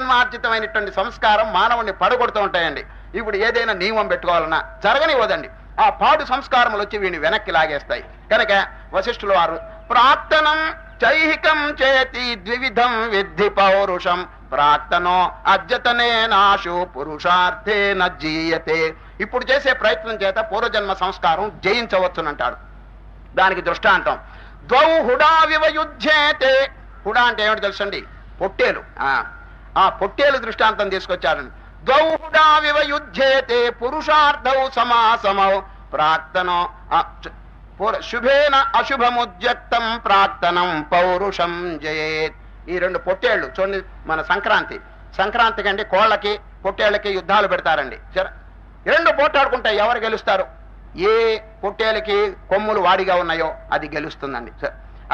పూర్వజన్మార్జితమైనటువంటి సంస్కారం మానవుని పడగొడుతూ ఉంటాయండి. ఇప్పుడు ఏదైనా నియమం పెట్టుకోవాలన్నా జరగనివ్వదండి ఆ పాడు సంస్కారములు వచ్చి వీడిని వెనక్కి లాగేస్తాయి. కనుక వశిష్ఠుల వారు ప్రార్థనం చైహికం చేతి ద్విధం విద్ధి పౌరుషం. ప్రార్థనో అద్యతనే నాశు పురుషార్థే జీయతే ఇప్పుడు చేసే ప్రయత్నం చేత పూర్వజన్మ సంస్కారం జయించవచ్చునంటాడు. దానికి దృష్టాంతం ద్వౌ హుడా వివయుధ్యేతే. హుడా అంటే ఏమిటి తెలుసండి? పొట్టేలు. ఆ, పొట్టేలు దృష్టాంతం తీసుకొచ్చారండి గౌహుడా వివ యుద్ధేతే పురుషార్థౌ సమాసమౌ ప్రాక్తనో శుభేన అశుభముద్యక్తం ప్రాక్తనం పౌరుషం జయేత్. ఈ రెండు పొట్టేళ్ళు చూడండి మన సంక్రాంతి. సంక్రాంతి కంటే కోళ్ళకి పొట్టేళ్ళకి యుద్ధాలు పెడతారండి. రెండు పోటాడుకుంటాయి ఎవరు గెలుస్తారు? ఏ పొట్టేలకి కొమ్ములు వాడిగా ఉన్నాయో అది గెలుస్తుందండి.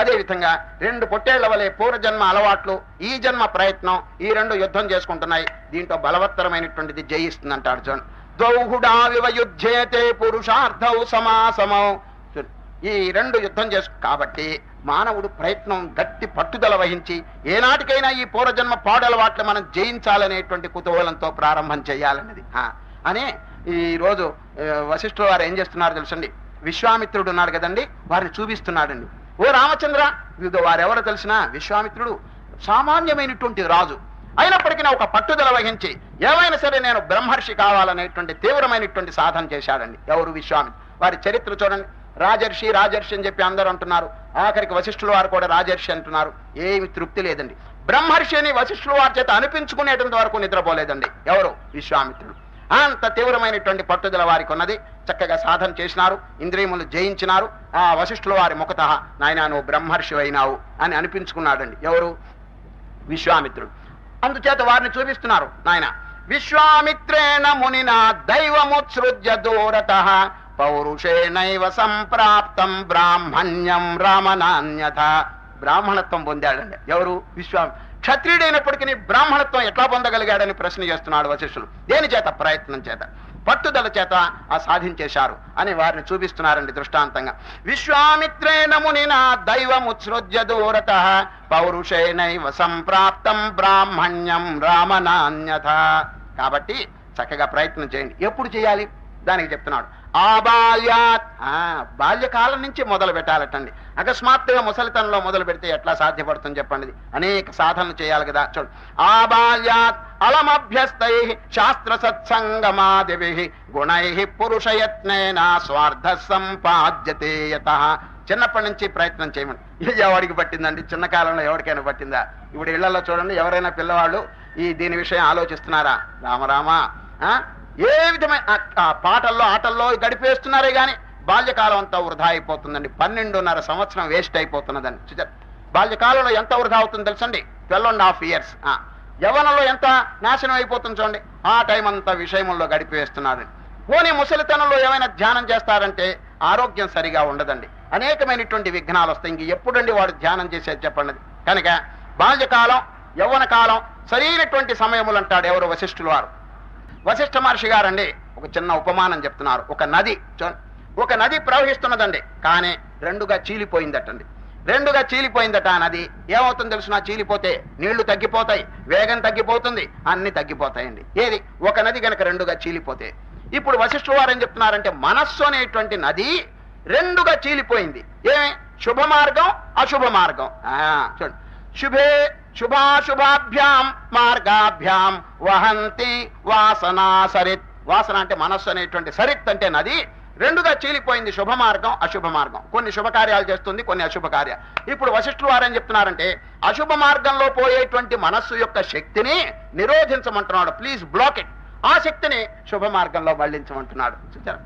అదేవిధంగా రెండు పొట్టేళ్ళ వలె పూర్వజన్మ అలవాట్లు ఈ జన్మ ప్రయత్నం ఈ రెండు యుద్ధం చేసుకుంటున్నాయి. దీంట్లో బలవత్తరమైనటువంటిది జయిస్తుంది అంటాడు చూడండి దౌహుడా పురుషార్థౌ సమాసమౌ. ఈ రెండు యుద్ధం చేసు కాబట్టి మానవుడు ప్రయత్నం గట్టి పట్టుదల వహించి ఏనాటికైనా ఈ పూర్వజన్మ పాడలవాట్లు మనం జయించాలనేటువంటి కుతూహలంతో ప్రారంభం చేయాలన్నది. అనే ఈరోజు వశిష్ఠుల వారు ఏం చేస్తున్నారు తెలుసండి? విశ్వామిత్రుడు ఉన్నాడు కదండి వారిని చూపిస్తున్నాడండి. ఓ రామచంద్ర ఇదిగో వారెవరో తెలిసిన విశ్వామిత్రుడు సామాన్యమైనటువంటి రాజు. అయినప్పటికీ ఒక పట్టుదల వహించి ఏమైనా సరే నేను బ్రహ్మర్షి కావాలనేటువంటి తీవ్రమైనటువంటి సాధన చేశాడండి. ఎవరు విశ్వామిత్రుడు? వారి చరిత్ర చూడండి. రాజర్షి రాజర్షి అని చెప్పి అందరూ అంటున్నారు. ఆఖరికి వశిష్ఠుల వారు కూడా రాజర్షి అంటున్నారు. ఏమి తృప్తి లేదండి. బ్రహ్మర్షి అని వశిష్ఠుల వారి చేత అనిపించుకునేటంత వరకు నిద్రపోలేదండి. ఎవరు? విశ్వామిత్రుడు. అంత తీవ్రమైనటువంటి పట్టుదల వారికి ఉన్నది. చక్కగా సాధన చేసినారు ఇంద్రియములు జయించినారు. ఆ వశిష్ఠుల వారి ముఖత నాయన నువ్వు బ్రహ్మర్షి అయినావు అని అనిపించుకున్నాడండి. ఎవరు? విశ్వామిత్రుడు. అందుచేత వారిని చూపిస్తున్నారు నాయన విశ్వామిత్రేణ మునిన దైవముత్సృజ్య దూరత పౌరుషేణైవ సంప్రాప్తం బ్రాహ్మణ్యం రామనాన్యత బ్రాహ్మణత్వం పొందాడండి. ఎవరు? విశ్వామి క్షత్రియుడైనప్పటికీ బ్రాహ్మణత్వం ఎట్లా పొందగలిగాడని ప్రశ్న చేస్తున్నాడు వశిష్ఠులు దేని చేత? ప్రయత్నం చేత. పట్టుదల చేత ఆ సాధించేశారు అని వారిని చూపిస్తున్నారండి దృష్టాంతంగా. విశ్వామిత్రేణముని దైవముత్సృజ్య దూరత పౌరుషేణైవ సంప్రాప్తం బ్రాహ్మణ్యం రామనాన్యత కాబట్టి చక్కగా ప్రయత్నం చేయండి. ఎప్పుడు చేయాలి? దానికి చెప్తున్నాడు. ఆబాల్యాత్ ఆ, బాల్యకాలం నుంచి మొదలు పెట్టాలటండి. అకస్మాత్తుగా ముసలితనంలో మొదలు పెడితే ఎట్లా సాధ్యపడుతుంది చెప్పండి. అనేక సాధనలు చేయాలి కదా. చూడు. ఆబాల్యాత్ అలమభ్యస్తై శాస్త్ర సత్సంగమాదివి గుణై పురుషయత్నేన స్వార్థ సంపాద్యతే యత. చిన్నప్పటి నుంచి ప్రయత్నం చేయమని. ఇది ఎవరికి పట్టిందండి? చిన్న కాలంలో ఎవరికైనా పట్టిందా? ఇప్పుడు ఇళ్ళలో చూడండి ఎవరైనా పిల్లవాళ్ళు ఈ దీని విషయం ఆలోచిస్తున్నారా? రామరామా ఆ? ఏ విధమైన ఆ- పాటల్లో ఆటల్లో గడిపేస్తున్నారే గాని బాల్యకాలం అంతా వృధా అయిపోతుందండి. పన్నెండున్నర సంవత్సరం వేస్ట్ అయిపోతున్నదండి. చూచారు బాల్యకాలంలో ఎంత వృధా అవుతుంది తెలుసండి? Twelve and half years. యవనంలో ఎంత నాశనం అయిపోతుంది చూడండి. ఆ టైం అంతా విషయముల్లో గడిపేస్తున్నాడు పోనీ ముసలితనంలో ఏమైనా ధ్యానం చేస్తారంటే ఆరోగ్యం సరిగా ఉండదండి. అనేకమైనటువంటి విఘ్నాలు వస్తాయి. ఇంక ఎప్పుడండి వాడు ధ్యానం చేసేది చెప్పండి. కనుక బాల్యకాలం యవ్వన కాలం సరైనటువంటి సమయములు అంటాడు ఎవరు వశిష్ఠులు వారు. వశిష్ఠ మహర్షి గారండి. ఒక చిన్న ఉపమానం చెప్తున్నారు. ఒక నది ఒక నది ప్రవహిస్తున్నదండి. కానీ రెండుగా చీలిపోయిందటండి. రెండుగా చీలిపోయిందట ఆ నది. ఏమవుతుంది తెలిసినా? చీలిపోతే నీళ్ళు తగ్గిపోతాయి వేగం తగ్గిపోతుంది అన్ని తగ్గిపోతాయండి. ఏది? ఒక నది గనక రెండుగా చీలిపోతే. ఇప్పుడు వశిష్ఠ వారు ఏం చెప్తున్నారంటే మనస్సు అనేటువంటి నది రెండుగా చీలిపోయింది. ఏమి? శుభ మార్గం అశుభ మార్గం. ఆ, చూడండి. శుభే శుభాశుభాభ్యాం మార్గాభ్యాం వహంతి వాసనా సరిత్. వాసన అంటే మనస్సు అనేటువంటి సరిత్ అంటే నది. రెండుగా చీలిపోయింది శుభ మార్గం అశుభ మార్గం. కొన్ని శుభకార్యాలు చేస్తుంది కొన్ని అశుభ కార్యాలు. ఇప్పుడు వశిష్ఠులు వారు చెప్తున్నారంటే అశుభ మార్గంలో పోయేటువంటి మనస్సు యొక్క శక్తిని నిరోధించమంటున్నాడు. ప్లీజ్ బ్లాక్ ఇట్ ఆ శక్తిని శుభ మార్గంలో మళ్ళించమంటున్నాడు చూచారా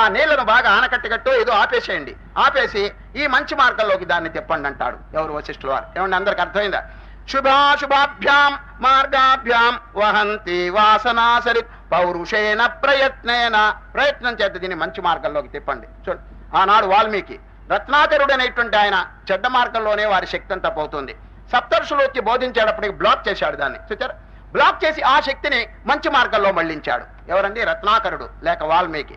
ఆ నీళ్ళను బాగా ఆనకట్టగట్టు ఏదో ఆపేసేయండి. ఆపేసి ఈ మంచి మార్గంలోకి దాన్ని తెప్పండి అంటాడు ఎవరు వశిష్ఠులు వారు? ఏమండి అందరికి అర్థమైందా? శుభాశుభాభ్యాం మార్గాభ్యాం వహంతి వాసనా సరి పౌరుషేణ ప్రయత్నేన ప్రయత్నం చేత దీన్ని మంచి మార్గంలోకి తిప్పండి. చూడు ఆనాడు వాల్మీకి రత్నాకరుడు అనేటువంటి ఆయన చెడ్డ మార్గంలోనే వారి శక్తి అంతా పోతుంది. సప్తర్షులు వచ్చి బోధించేటప్పటికి బ్లాక్ చేశాడు దాన్ని. చూచారు? బ్లాక్ చేసి ఆ శక్తిని మంచి మార్గంలో మళ్ళించాడు. ఎవరండి? రత్నాకరుడు లేక వాల్మీకి.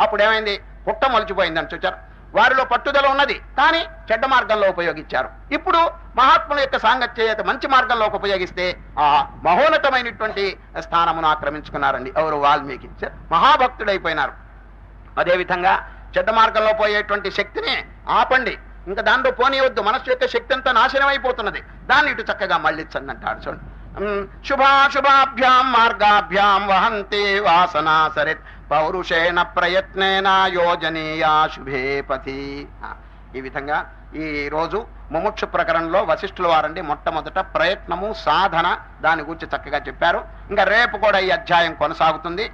అప్పుడు ఏమైంది పుట్ట మొలిచిపోయిందని చూచారు? వారిలో పట్టుదల ఉన్నది. కానీ చెడ్డ మార్గంలో ఉపయోగించారు. ఇప్పుడు మహాత్ముల యొక్క సాంగత్యత మంచి మార్గంలోకి ఉపయోగిస్తే ఆ మహోన్నతమైనటువంటి స్థానమును ఆక్రమించుకున్నారండి. ఎవరు? వాల్మీకి. మహాభక్తుడైపోయినారు. అదేవిధంగా చెడ్డ మార్గంలో పోయేటువంటి శక్తిని ఆపండి. ఇంకా దాంట్లో పోనీయవద్దు మనస్సు యొక్క శక్తి అంతా నాశనం అయిపోతున్నది. దాన్ని ఇటు చక్కగా మళ్ళించండి అంటాడు చూడండి. శుభాశుభాభ్యాం మార్గాభ్యాం వహంతే వాసనా సరిత్. పౌరుషేణ ప్రయత్నేన యోజనీయా శుభే పథి ఈ విధంగా ఈ రోజు ముముక్షు ప్రకరణలో వశిష్ఠుల వారండి మొట్టమొదట ప్రయత్నము సాధన దాని గురించి చక్కగా చెప్పారు. ఇంకా రేపు కూడా ఈ అధ్యాయం కొనసాగుతుంది.